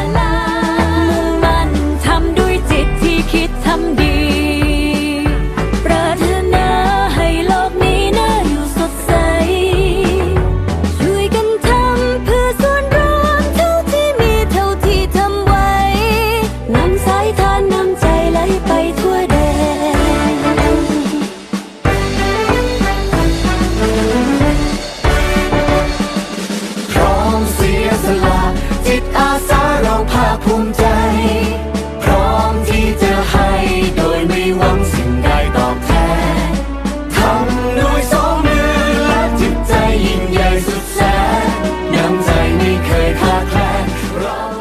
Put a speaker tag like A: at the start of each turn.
A: Brown.